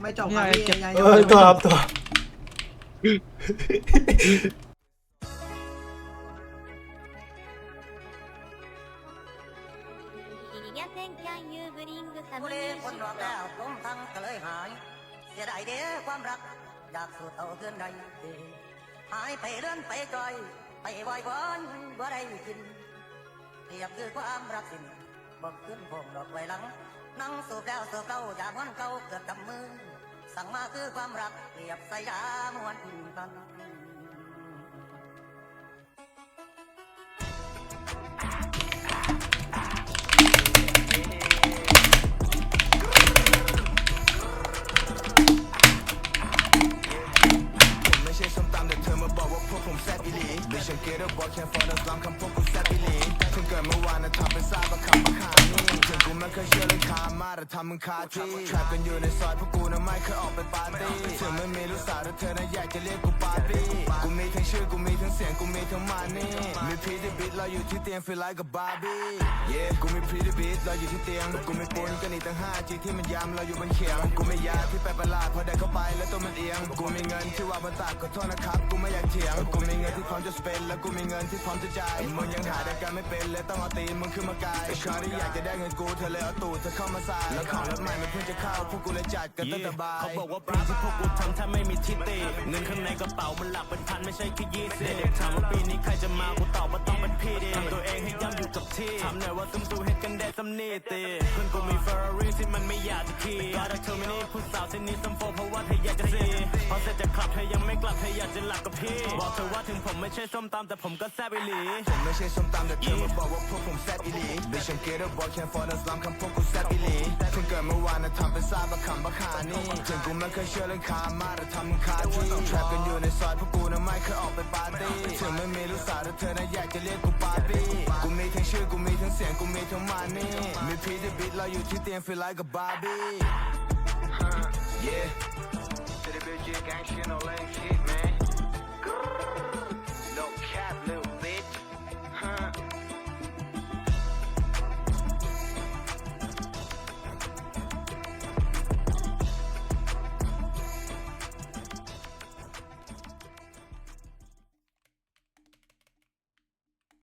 ไม่จบไรับยตัวตัวความรักสิจบบอกขึ้นผมดอกไว้หลัง นั่งสูบแล้วสูบเก่าอย่ากวันเก่าเกิดกับมือ สั่งมาคือความรักเปรียบสยามวนกันไม่ใช่ส้มตำแต่เธอมาบอกว่าพวกผมแซ่บอีหลีดิฉันเกตบอกแค่ฟอนต์สลามคำพวกกูแซ่บอีหลี เคยเชื่อเลยคามาแต่ทำมึงคาที่แทรปกันอยู่ในซอยพวกกูน่ะไม่เคยออกไปปาร์ตี้ถึงไม่มีลูกสาวแต่เธอน่ะอยากจะเรียกกูปาร์ตี้กูมีทั้งชื่อกูมีทั้งเสียงกูมีทั้งมานี่มีพีที่บิ อยู่ที่เตียง feel like a Barbie yeah กูมีพรีที่บิดเราอยู่ที่เตียง กูไม่ปนกันอีกตั้งห้าจีที่มันยำเราอยู่บนเขียง กูไม่ยาที่ไปประหลาดพอได้เข้าไปแล้วตัวมันเอียง กูมีเงินที่ว่าบนตากขอโทษนะครับ กูไม่อยากเถียง กูมีเงินที่พร้อมจะ spend แล้วกูมีเงินที่พร้อมจะจ่าย มึงยังหาได้กันไม่เป็นเลยต้องเอาตีนมึงขึ้นมากายไอ้ชาที่อยากจะได้เงินกูเธอเลยเอาตูดเธอเข้ามาใส่แล้วของรถใหม่มันเพิ่งจะเข้าพวกกูเลยจัดกันตั้งแต่บ่ายเขาบอกว่าปีที่พวกกูทำถ้าไม่มีทิฏฐิเงินข้างในกระเป๋ามันหลักเป็นพันไม่ใช่แค่ยี่สิบถามว่าปีนี้ใครจะมากูตอบว่าต้องเป็นพี่ดิทำตัวเองให้ย่ำอยู่กับที่ทำหน่อยว่าซึมซูเฮ็ดกันได้สำนีตีเพื่อนกูมีเฟอร์รารี่ที่มันไม่อยากจะขี่ก็ได้เธอไม่นี่ผู้สาวเส้นนี้ซัมโฟเพราะว่าเธออยากจะซีพอเสร็จจากคลับเธอยังไม่กลับเธออยากจะหลับกับพี่บอกเธอว่าถึงผมไม่ใช่ส้มตำแต่ผมก็แซ่บอีหลีผมไม่ใช่ส้มตำแต่เธอมาบอกว่าพวกผมแซ่บอีหลีดิฉันเกตบอกแค่ฟอนต์สลามคำพวกกูแซ่บอีหลีเพิ่งเกิดมา บะคำบะคานี่ถึงกูไม่เคยเชื่อเรื่องคามาแต่ทำมึงคาที่แทรปกันอยู่ในซอยพวกกูน่ะไม่เคยออกไปปาร์ตี้ถึงไม่มีลูกสาวแต่เธอน่ะอยากจะเรียกกูปาร์ตี้กูมีทั้งชื่อกูมีทั้งเสียงกูมีทั้งมานี่มีพีที่บิดเราอยู่ที่เตียง feel like a Barbie yeah City bitch, yeah, gang shit, no lane.